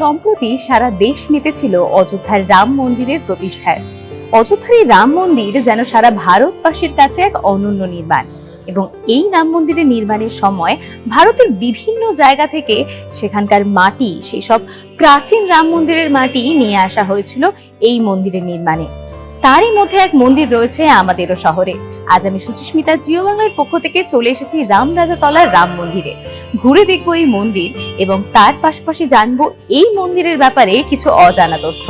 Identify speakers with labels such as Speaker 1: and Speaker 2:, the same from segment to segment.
Speaker 1: সম্প্রতি সারা দেশ মেতেছিল অযোধ্যার রাম মন্দিরের প্রতিষ্ঠায় অযোধ্যার এই রাম মন্দির যেন সারা ভারতবাসীর কাছে এক অনন্য নির্মাণ এবং এই রাম মন্দিরের নির্মাণের সময় ভারতের বিভিন্ন জায়গা থেকে সেখানকার মাটি, সেসব প্রাচীন রাম মন্দিরের মাটি নিয়ে আসা হয়েছিল এই মন্দিরের নির্মাণে। তারই মধ্যে এক মন্দির রয়েছে আমাদেরও শহরে। আজ আমি সুচিস্মিতা, জিও বাংলার পক্ষ থেকে চলে এসেছি রাম রাজাতলার রাম মন্দিরে। ঘুরে দেখব এই মন্দির এবং তার পাশাপাশি জানব এই মন্দিরের ব্যাপারে কিছু অজানা তথ্য।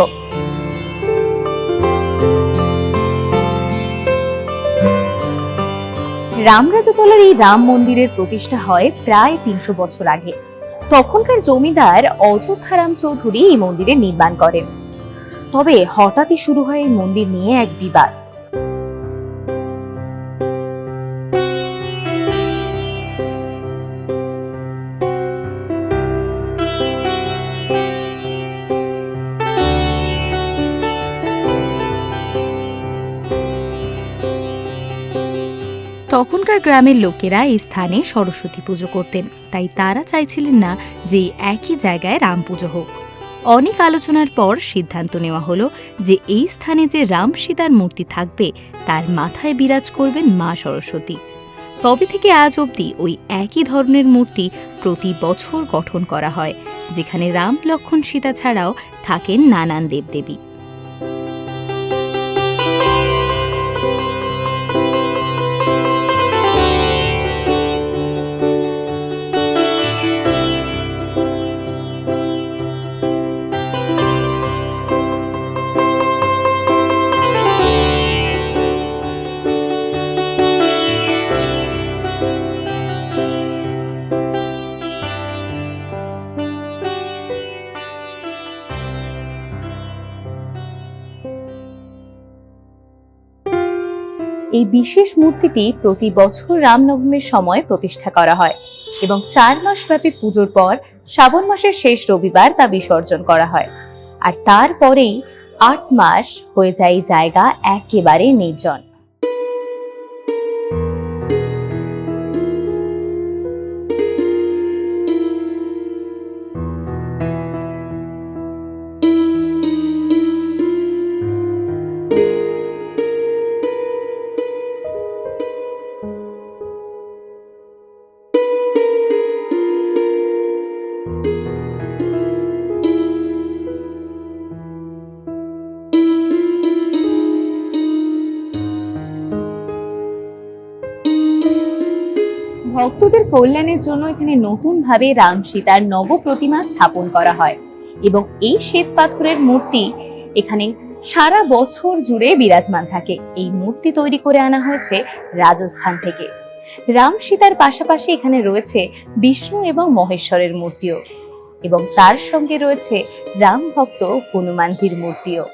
Speaker 1: রামরাজাতলার এই রাম মন্দিরের প্রতিষ্ঠা হয় প্রায় তিনশো বছর আগে। তখনকার জমিদার অযোধ্যারাম চৌধুরী এই মন্দিরের নির্মাণ করেন। তবে হঠাৎই শুরু হয় এই মন্দির নিয়ে এক বিবাদ। তখনকার গ্রামের লোকেরা এই স্থানে সরস্বতী পুজো করতেন, তাই তারা চাইছিলেন না যে একই জায়গায় রাম পুজো হোক। অনেক আলোচনার পর সিদ্ধান্ত নেওয়া হলো যে এই স্থানে যে রাম সীতার মূর্তি থাকবে, তার মাথায় বিরাজ করবেন মা সরস্বতী। তবে থেকে আজ অবধি ওই একই ধরনের মূর্তি প্রতি বছর গঠন করা হয়, যেখানে রাম, লক্ষণ সীতা ছাড়াও থাকেন নানান দেবদেবী। এই বিশেষ মূর্তিটি প্রতি বছর রামনবমীর সময় প্রতিষ্ঠা করা হয় এবং চার মাস ব্যাপী পুজোর পর শ্রাবণ মাসের শেষ রবিবার তা বিসর্জন করা হয়। আর তারপরেই আট মাস হয়ে যায় জায়গা একেবারে নির্জন। ভক্তদের কল্যাণের জন্য এখানে নতুন ভাবে রাম সীতার নব প্রতিমা স্থাপন করা হয় এবং এই শ্বেত পাথরের মূর্তি এখানে সারা বছর জুড়ে বিরাজমান থাকে। এই মূর্তি তৈরি করে আনা হয়েছে রাজস্থান থেকে। রাম সীতার পাশাপাশি এখানে রয়েছে বিষ্ণু এবং মহেশ্বরের মূর্তিও এবং তার সঙ্গে রয়েছে রাম ভক্ত হনুমানজির মূর্তিও।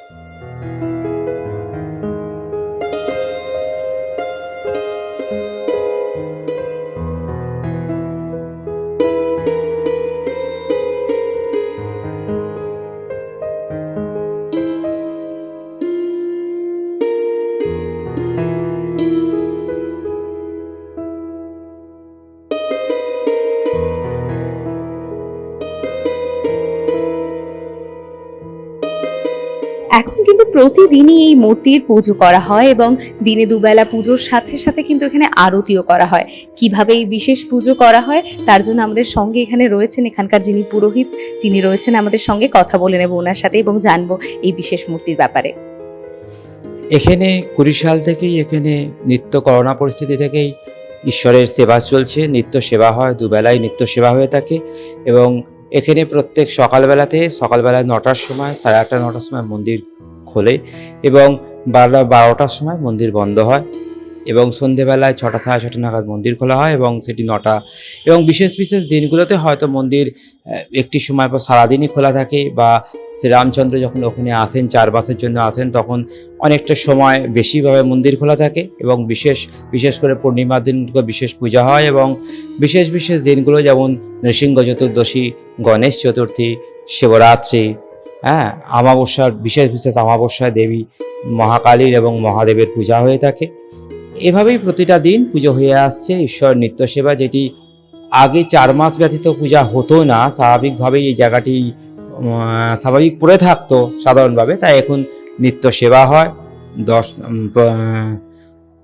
Speaker 1: এখন কিন্তু প্রতিদিনই এই মূর্তির পুজো করা হয় এবং দিনে দুবেলা পুজোর সাথে সাথে কিন্তু এখানে আরতিও করা হয়। কীভাবে এই বিশেষ পুজো করা হয় তার জন্য আমাদের সঙ্গে এখানে রয়েছেন এখানকার যিনি পুরোহিত, তিনি রয়েছেন আমাদের সঙ্গে কথা বলে নেব ওনার সাথে এবং জানব এই বিশেষ মূর্তির ব্যাপারে।
Speaker 2: এখানে কুড়ি সাল থেকেই এখানে নিত্য করোনা পরিস্থিতি থেকেই ঈশ্বরের সেবা চলছে, নিত্য সেবা হয়, দুবেলায় নিত্য সেবা হয়ে থাকে এবং এখানে প্রত্যেক সকালবেলাতে সকালবেলায় নটার সময়, সাড়ে আটটা, নটার সময় মন্দির খোলে এবং বারোটা, বারোটার সময় মন্দির বন্ধ হয় এবং সন্ধেবেলায় ছটা সাড়ে ছটা নাগাদ মন্দির খোলা হয় এবং সেটি নটা এবং বিশেষ বিশেষ দিনগুলোতে হয়তো মন্দির একটি সময় পর সারাদিনই খোলা থাকে বা শ্রীরামচন্দ্র যখন ওখানে আসেন চার জন্য আসেন, তখন অনেকটা সময় বেশিভাবে মন্দির খোলা থাকে এবং বিশেষ বিশেষ করে পূর্ণিমার দিনগুলো বিশেষ পূজা হয় এবং বিশেষ বিশেষ দিনগুলো যেমন নৃসিংহ চতুর্দশী, গণেশ চতুর্থী, শিবরাত্রি হ্যাঁ আমাবস্যার, বিশেষ বিশেষ অমাবস্যায় দেবী মহাকালীর এবং মহাদেবের পূজা হয়ে থাকে। এভাবেই প্রতিটা দিন পুজো হয়ে আসছে। ঈশ্বর নিত্য সেবা যেটি আগে চার মাস ব্যতীত পূজা হতো না, স্বাভাবিকভাবেই এই জায়গাটি স্বাভাবিক পড়ে থাকতো সাধারণভাবে। তাই এখন নিত্য সেবা হয় দশ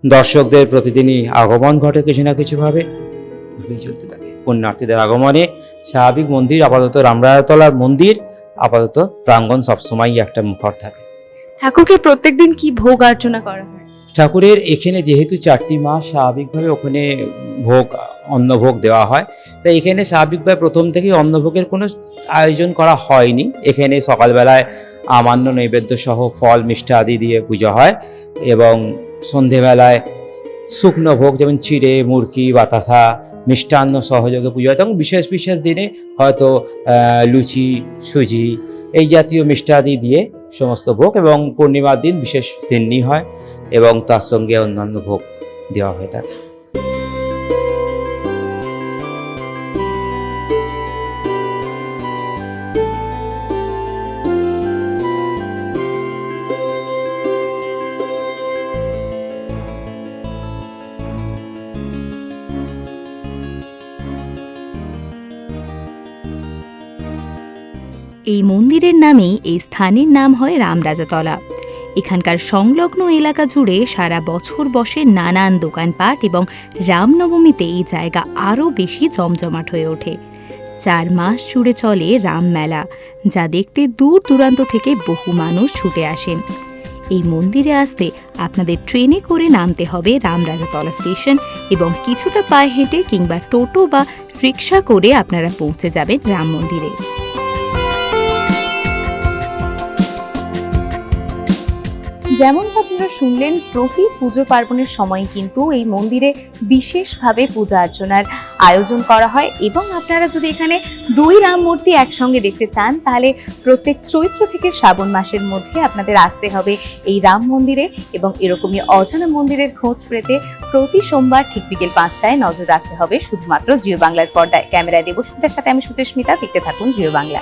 Speaker 2: দর্শকদের প্রতিদিনই আগমন ঘটে কিছু না কিছুভাবে। চলতে থাকে। পুণ্যার্থীদের আগমনে স্বাভাবিক মন্দির, আপাতত রামরায়তলার মন্দির। আপাতত প্রাঙ্গণ সবসময়ই একটা মুখর থাকে।
Speaker 1: ঠাকুরকে প্রত্যেকদিন কি ভোগ অর্চনা করা হয়?
Speaker 2: ঠাকুরের এখানে যেহেতু চারটি মাস স্বাভাবিকভাবে ওখানে ভোগ অন্নভোগ দেওয়া হয় তাই এখানে স্বাভাবিকভাবে প্রথম থেকেই অন্নভোগের কোনো আয়োজন করা হয়নি। এখানে সকালবেলায় আমান্য নৈবেদ্য সহ ফল মিষ্টি আদি দিয়ে পুজো হয় এবং সন্ধেবেলায় শুকনো ভোগ যেমন চিড়ে মুরকি বাতাসা, মিষ্টান্ন সহযোগে পুজো হয় তখন বিশেষ বিশেষ দিনে হয়তো লুচি, সুজি এই জাতীয় মিষ্টাদি দিয়ে সমস্ত ভোগ এবং পূর্ণিমার দিন বিশেষ সিন্নি হয় এবং তার সঙ্গে অন্যান্য ভোগ দেওয়া হয়ে থাকে
Speaker 1: এই মন্দিরের নামেই এই স্থানের নাম হয় রামরাজাতলা। এখানকার সংলগ্ন এলাকা জুড়ে সারা বছর বসে নানান দোকানপাট এবং রামনবমীতে এই জায়গা আরও বেশি জমজমাট হয়ে ওঠে। চার মাস জুড়ে চলে রাম মেলা, যা দেখতে দূর দূরান্ত থেকে বহু মানুষ ছুটে আসেন। এই মন্দিরে আসতে আপনাদের ট্রেনে করে নামতে হবে রামরাজাতলা স্টেশন এবং কিছুটা পায়ে হেঁটে কিংবা টোটো বা রিক্সা করে আপনারা পৌঁছে যাবেন রাম মন্দিরে। যেমন আপনারা শুনলেন প্রতি পুজো পার্বণের সময় কিন্তু এই মন্দিরে বিশেষভাবে পূজা অর্চনার আয়োজন করা হয় এবং আপনারা যদি এখানে দুই রাম মূর্তি একসঙ্গে দেখতে চান, তাহলে প্রত্যেক চৈত্র থেকে শ্রাবণ মাসের মধ্যে আপনাদের আসতে হবে এই রাম মন্দিরে এবং এরকমই অজানা মন্দিরের খোঁজ পেতে প্রতি সোমবার ঠিক বিকেল পাঁচটায় নজর রাখতে হবে। শুধুমাত্র জিও বাংলার পর্দায়। ক্যামেরায় দেবস্মিতার সাথে আমি সুচেস্মিতা দেখতে থাকুন জিও বাংলা